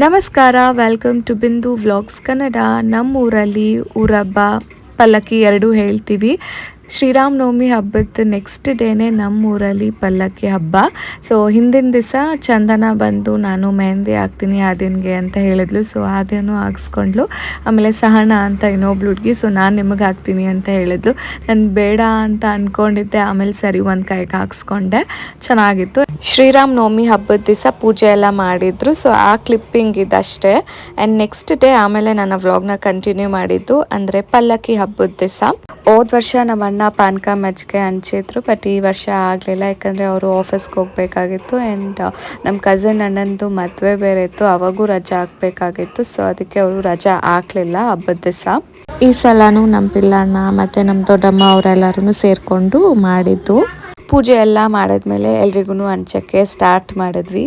ನಮಸ್ಕಾರ welcome to Bindu vlogs Kannada ನಮ್ಮೂರಲ್ಲಿ ಊರಬ್ಬ ಪಲ್ಲಕ್ಕಿ ಎರಡೂ ಹೇಳ್ತೀವಿ. ಶ್ರೀರಾಮನವಮಿ ಹಬ್ಬದ ನೆಕ್ಸ್ಟ್ ಡೇನೇ ನಮ್ಮೂರಲ್ಲಿ ಪಲ್ಲಕ್ಕಿ ಹಬ್ಬ. ಸೊ ಹಿಂದಿನ ದಿವಸ ಚಂದನ ಬಂದು ನಾನು ಮೆಹಂದಿ ಹಾಕ್ತೀನಿ ಆದಿನ್ಗೆ ಅಂತ ಹೇಳಿದ್ಲು. ಸೊ ಆದ್ಯನೂ ಹಾಕ್ಸ್ಕೊಂಡ್ಲು. ಆಮೇಲೆ ಸಹನ ಅಂತ ಇನ್ನೊಬ್ಳು ಹುಡುಗಿ ಸೊ ನಾನು ನಿಮಗೆ ಹಾಕ್ತೀನಿ ಅಂತ ಹೇಳಿದ್ಲು. ನಾನು ಬೇಡ ಅಂತ ಅಂದ್ಕೊಂಡಿದ್ದೆ ಆಮೇಲೆ ಸರಿ ಒಂದು ಕೈಗೆ ಹಾಕ್ಸ್ಕೊಂಡೆ. ಚೆನ್ನಾಗಿತ್ತು. ಶ್ರೀರಾಮ್ ನವಮಿ ಹಬ್ಬದ ದಿವಸ ಪೂಜೆ ಎಲ್ಲ ಮಾಡಿದ್ರು. ಸೊ ಆ ಕ್ಲಿಪ್ಪಿಂಗ್ ಇದಷ್ಟೇ. ಆ್ಯಂಡ್ ನೆಕ್ಸ್ಟ್ ಡೇ ಆಮೇಲೆ ನನ್ನ ವ್ಲಾಗ್ನ ಕಂಟಿನ್ಯೂ ಮಾಡಿದ್ದು, ಅಂದರೆ ಪಲ್ಲಕ್ಕಿ ಹಬ್ಬದ ದಿವಸ. ಹೋದ ವರ್ಷ ನಮ್ಮ ಅಣ್ಣ ಪಾನಕ ಮಜ್ಜಿಗೆ ಹಂಚಿದ್ರು ಬಟ್ ಈ ವರ್ಷ ಆಗಲಿಲ್ಲ. ಯಾಕಂದರೆ ಅವರು ಆಫೀಸ್ಗೆ ಹೋಗಬೇಕಾಗಿತ್ತು ಆ್ಯಂಡ್ ನಮ್ಮ ಕಸಿನ್ ಅಣ್ಣಂದು ಮದುವೆ ಬೇರೆ ಇತ್ತು. ಅವಾಗೂ ರಜಾ ಹಾಕಬೇಕಾಗಿತ್ತು. ಸೊ ಅದಕ್ಕೆ ಅವರು ರಜಾ ಹಾಕಲಿಲ್ಲ ಹಬ್ಬದ ದಿವಸ. ಈ ಸಲನೂ ನಮ್ಮ ಪಿಲ್ಲಣ್ಣ ಮತ್ತು ನಮ್ಮ ದೊಡ್ಡಮ್ಮ ಅವರೆಲ್ಲರೂ ಸೇರಿಕೊಂಡು ಮಾಡಿದ್ದು. ಪೂಜೆ ಎಲ್ಲ ಮಾಡಿದ್ಮೇಲೆ ಎಲ್ರಿಗೂ ಹಂಚಕ್ಕೆ ಸ್ಟಾರ್ಟ್ ಮಾಡಿದ್ವಿ.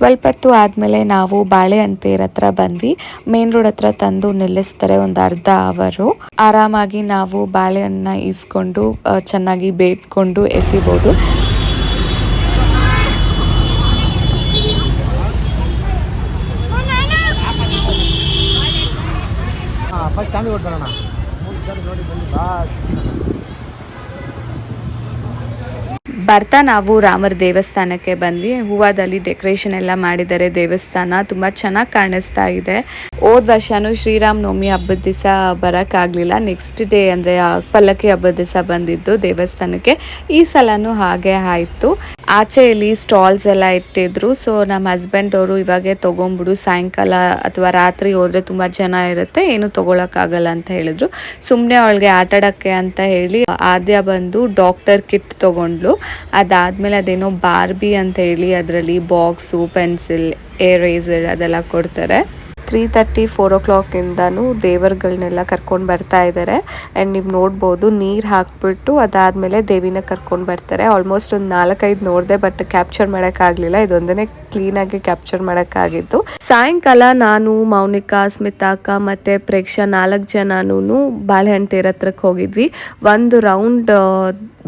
ಸ್ವಲ್ಪ ಹೊತ್ತು ಆದಮೇಲೆ ನಾವು ಬಾಳೆ ಅಂತೇರ್ ಹತ್ರ ಬಂದ್ವಿ. ಮೇನ್ ರೋಡ್ ಹತ್ರ ತಂದು ನಿಲ್ಲಿಸ್ತಾರೆ ಒಂದು ಅರ್ಧ ಅವರು. ಆರಾಮಾಗಿ ನಾವು ಬಾಳೆಹಣ್ಣನ್ನ ಈಸ್ಕೊಂಡು ಚೆನ್ನಾಗಿ ಬೇಡ್ಕೊಂಡು ಎಸಿಬೋದು. ನೋಡಿ ಬರ್ತಾ ನಾವು ರಾಮರ ದೇವಸ್ಥಾನಕ್ಕೆ ಬಂದ್ವಿ. ಹೂವಾದಲ್ಲಿ ಡೆಕೋರೇಷನ್ ಎಲ್ಲ ಮಾಡಿದ್ದಾರೆ ದೇವಸ್ಥಾನ. ತುಂಬ ಚೆನ್ನಾಗಿ ಕಾಣಿಸ್ತಾ ಇದೆ. ಹೋದ ವರ್ಷನೂ ಶ್ರೀರಾಮ್ ನವಮಿ ಹಬ್ಬದ ದಿವಸ ಬರೋಕ್ಕಾಗಲಿಲ್ಲ ನೆಕ್ಸ್ಟ್ ಡೇ ಅಂದರೆ ಪಲ್ಲಕ್ಕಿ ಹಬ್ಬದ ದಿವಸ ಬಂದಿದ್ದು ದೇವಸ್ಥಾನಕ್ಕೆ. ಈ ಸಲನೂ ಹಾಗೆ ಆಯಿತು. ಆಚೆಯಲ್ಲಿ ಸ್ಟಾಲ್ಸ್ ಎಲ್ಲ ಇಟ್ಟಿದ್ರು. ಸೊ ನಮ್ಮ ಹಸ್ಬೆಂಡ್ ಅವರು ಇವಾಗೆ ತೊಗೊಂಬಿಡು ಸಾಯಂಕಾಲ ಅಥವಾ ರಾತ್ರಿ ಹೋದ್ರೆ ತುಂಬ ಜನ ಇರುತ್ತೆ, ಏನು ತೊಗೊಳಕ್ಕಾಗಲ್ಲ ಅಂತ ಹೇಳಿದ್ರು. ಸುಮ್ಮನೆ ಅವಳಿಗೆ ಆಟಾಡೋಕ್ಕೆ ಅಂತ ಹೇಳಿ ಆದ್ಯ ಬಂದು ಡಾಕ್ಟರ್ ಕಿಟ್ ತೊಗೊಂಡ್ಲು ಅದಾದಮೇಲೆ ಅದೇನೋ ಬಾರ್ಬಿ ಅಂತ ಹೇಳಿ ಅದರಲ್ಲಿ ಬಾಕ್ಸು ಪೆನ್ಸಿಲ್ ಏರೇಸರ್ ಅದೆಲ್ಲ ಕೊಡ್ತಾರೆ. ತ್ರೀ ತರ್ಟಿ ಫೋರ್ ಓ ಕ್ಲಾಕಿಂದನೂ ದೇವರುಗಳನ್ನೆಲ್ಲ ಕರ್ಕೊಂಡು ಬರ್ತಾ ಇದ್ದಾರೆ ಆ್ಯಂಡ್ ನೀವು ನೋಡ್ಬೋದು, ನೀರು ಹಾಕ್ಬಿಟ್ಟು ಅದಾದಮೇಲೆ ದೇವಿನ ಕರ್ಕೊಂಡು ಬರ್ತಾರೆ. ಆಲ್ಮೋಸ್ಟ್ ಒಂದು ನಾಲ್ಕೈದು ನೋಡಿದೆ ಬಟ್ ಕ್ಯಾಪ್ಚರ್ ಮಾಡೋಕ್ಕಾಗಲಿಲ್ಲ ಇದೊಂದನೇ ಕ್ಲೀನಾಗಿ ಕ್ಯಾಪ್ಚರ್ ಮಾಡೋಕ್ಕಾಗಿತ್ತು ಸಾಯಂಕಾಲ ನಾನು, ಮೌನಿಕಾ, ಸ್ಮಿತಾಕ ಮತ್ತು ಪ್ರೇಕ್ಷಾ ನಾಲ್ಕು ಜನನೂ ಬಾಳೆಹಣ್ಣು ತೇರ ಹತ್ರಕ್ಕೆ ಹೋಗಿದ್ವಿ. ಒಂದು ರೌಂಡ್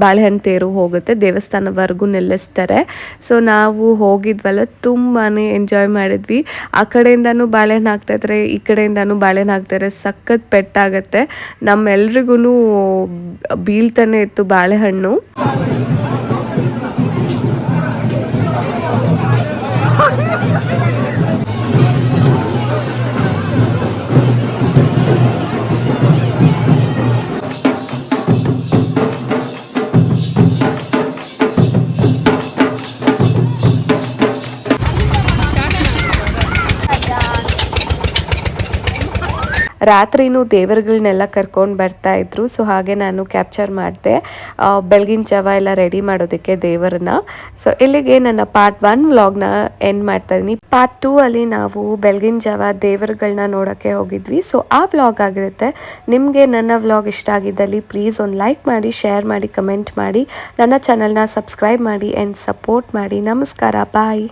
ಬಾಳೆಹಣ್ಣು ತೇರು ಹೋಗುತ್ತೆ, ದೇವಸ್ಥಾನವರೆಗೂ ನಿಲ್ಲಿಸ್ತಾರೆ ಸೊ ನಾವು ಹೋಗಿದ್ವಲ್ಲ ತುಂಬಾ ಎಂಜಾಯ್ ಮಾಡಿದ್ವಿ. ಆ ಕಡೆಯಿಂದನೂ ಬಾಳೆಹಣ್ಣು ಹಾಕ್ತಾಯಿದ್ರೆ ಈ ಕಡೆಯಿಂದನೂ ಬಾಳೆಹಣ್ಣು ಹಾಕ್ತಾರೆ ಸಖತ್ ಪೆಟ್ಟಾಗತ್ತೆ. ನಮ್ಮೆಲ್ರಿಗೂ ಬೀಳ್ತಾನೆ ಇತ್ತು ಬಾಳೆಹಣ್ಣು. ರಾತ್ರಿನೂ ದೇವರುಗಳನ್ನೆಲ್ಲ ಕರ್ಕೊಂಡು ಬರ್ತಾ ಇದ್ರು. ಸೊ ಹಾಗೆ ನಾನು ಕ್ಯಾಪ್ಚರ್ ಮಾಡಿದೆ. ಬೆಳಗಿನ ಜಾವ ಎಲ್ಲ ರೆಡಿ ಮಾಡೋದಕ್ಕೆ ದೇವರನ್ನ. ಸೊ ಇಲ್ಲಿಗೆ ನನ್ನ ಪಾರ್ಟ್ ಒನ್ ವ್ಲಾಗ್ನ ಎಂಡ್ ಮಾಡ್ತಾ ಇದ್ದೀನಿ ಪಾರ್ಟ್ ಟೂ ಅಲ್ಲಿ ನಾವು ಬೆಳಗಿನ ಜಾವ ದೇವರುಗಳನ್ನ ನೋಡೋಕ್ಕೆ ಹೋಗಿದ್ವಿ. ಸೊ ಆ ವ್ಲಾಗ್ ಆಗಿರುತ್ತೆ. ನಿಮಗೆ ನನ್ನ ವ್ಲಾಗ್ ಇಷ್ಟ ಆಗಿದ್ದಲ್ಲಿ ಪ್ಲೀಸ್ ಒಂದು ಲೈಕ್ ಮಾಡಿ ಶೇರ್ ಮಾಡಿ ಕಮೆಂಟ್ ಮಾಡಿ. ನನ್ನ ಚಾನಲ್ನ ಸಬ್ಸ್ಕ್ರೈಬ್ ಮಾಡಿ ಆ್ಯಂಡ್ ಸಪೋರ್ಟ್ ಮಾಡಿ. ನಮಸ್ಕಾರ ಬಾಯ್